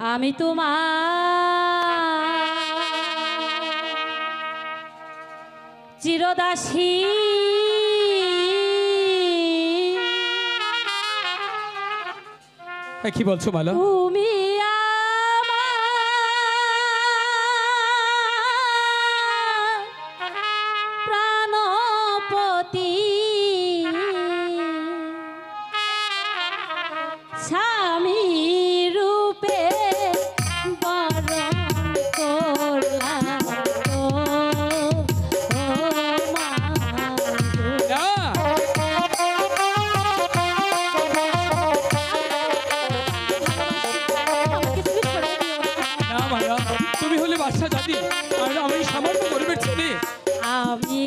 আমি তোমার চিরদাসী। হ্যাঁ, কি বলছো ভালো তুমি তুমি হলে বাদশাহ জাতি আর আমি সামান্য পরিবেশ ছেলে। আমি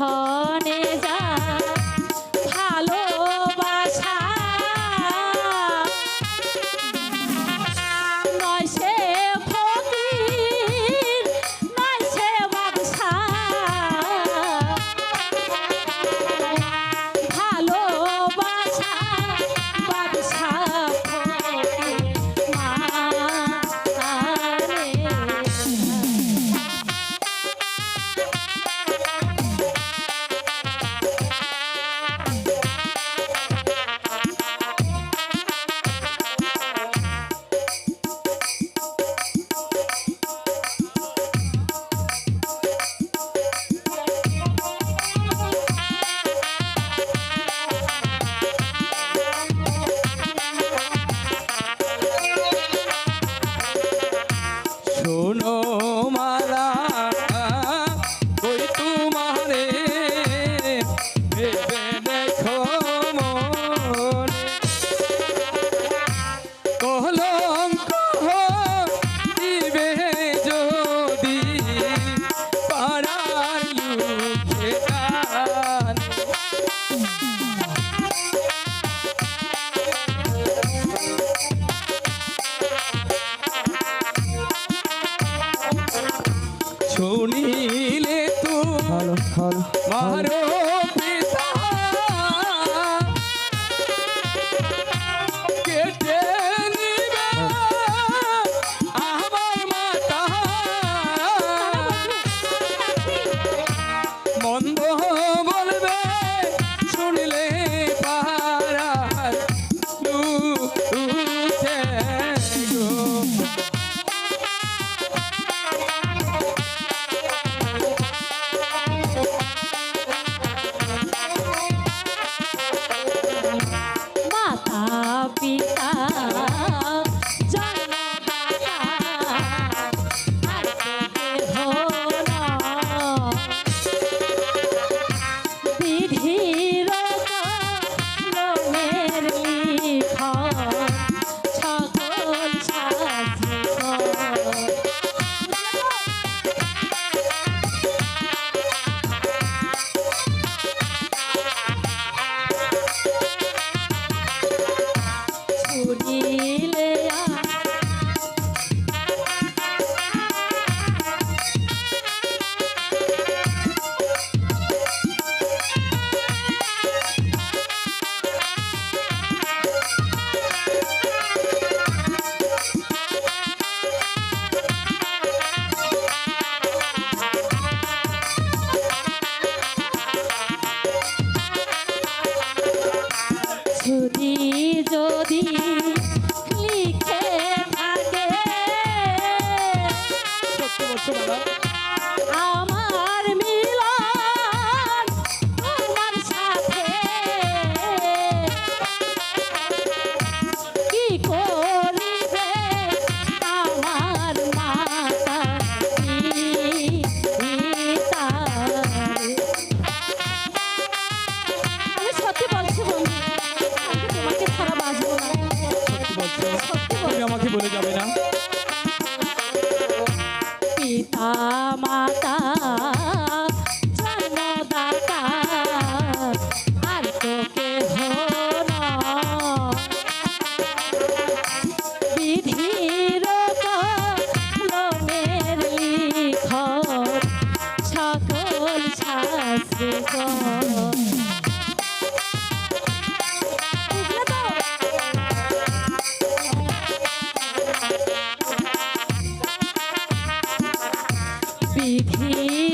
call. সোনি দাদা আমার মাতা জন্মদাতা আর তো কেহ। বিধির কলমের লিখন সকল শাস্ত্রে 一匹。